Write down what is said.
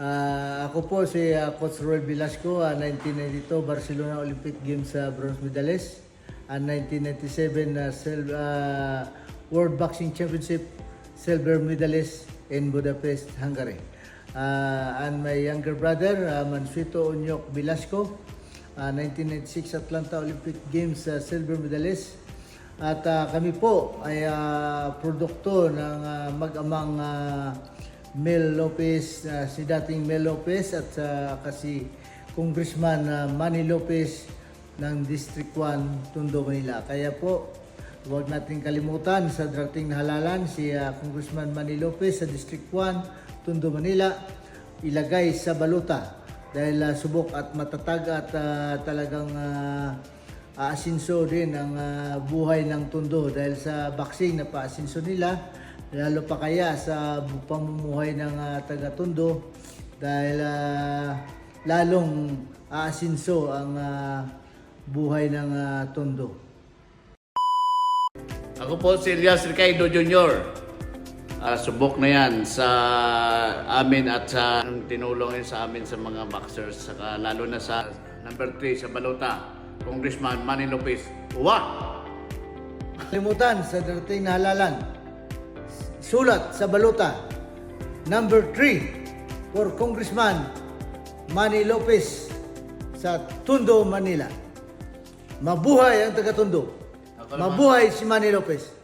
Ah, ako po si ah, Coach Roy Velasco, ah, 1992 Barcelona Olympic Games sa bronze medalist. And 1997 na sil- ah, World Boxing Championship silver medalist in Budapest, Hungary. Ah, and my younger brother, uh, Mansueto Onyok Velasco, ah, 1996 Atlanta Olympic Games ah, silver medalist. At ah, kami po ay ah, produkto ng ah, mag-amang ah, Mel Lopez, ah, si dating Mel Lopez at sa kasi Congressman ah, Manny Lopez ng District 1, Tondo, Manila. Kaya po, huwag natin kalimutan sa dating na halalan si ah, Congressman Manny Lopez sa District 1, Tondo, Manila, ilagay sa baluta dahil ah, subok at matatag at ah, talagang ah, aasinso din ang ah, buhay ng Tondo dahil sa boxing na paasinso nila lalo pa kaya sa pamumuhay ng ah, taga Tondo dahil ah, lalong aasinso ang ah, buhay ng ah, Tondo. Ako po si Elias Ricardo Jr. Ah, subok na yan sa amin at sa ang tinulong sa amin sa mga boxers, saka lalo na sa number 3 sa Balota, Congressman Manny Lopez. Uwa! Kalimutan sa dating na halalan. Sulat sa baluta. Number 3 for Congressman Manny Lopez sa Tondo, Manila. Mabuhay ang taga Tondo. Mabuhay si Manny Lopez.